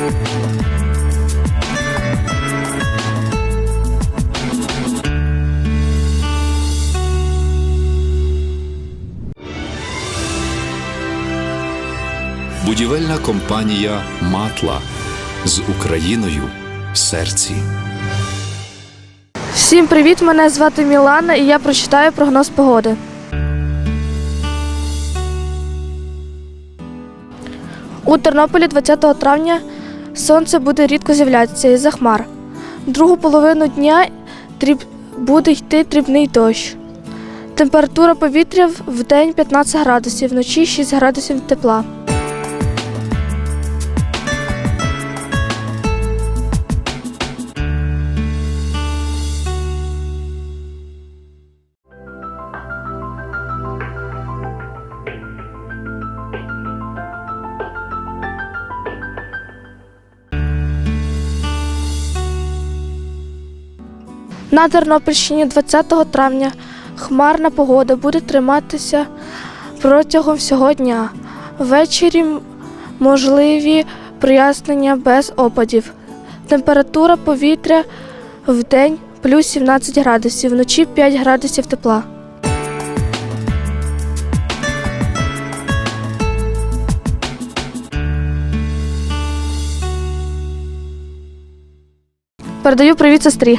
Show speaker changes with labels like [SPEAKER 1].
[SPEAKER 1] Будівельна компанія Матла з Україною в серці.
[SPEAKER 2] Всім привіт! Мене звати Мілана і я прочитаю прогноз погоди. У Тернополі 20 травня сонце буде рідко з'являтися із-за хмар. Другу половину дня буде йти дрібний дощ. Температура повітря в день 15 градусів, вночі 6 градусів тепла. На Тернопільщині 20 травня хмарна погода буде триматися протягом всього дня. Ввечері можливі прояснення без опадів. Температура повітря в день плюс 17 градусів, вночі 5 градусів тепла. Передаю привіт сестрі.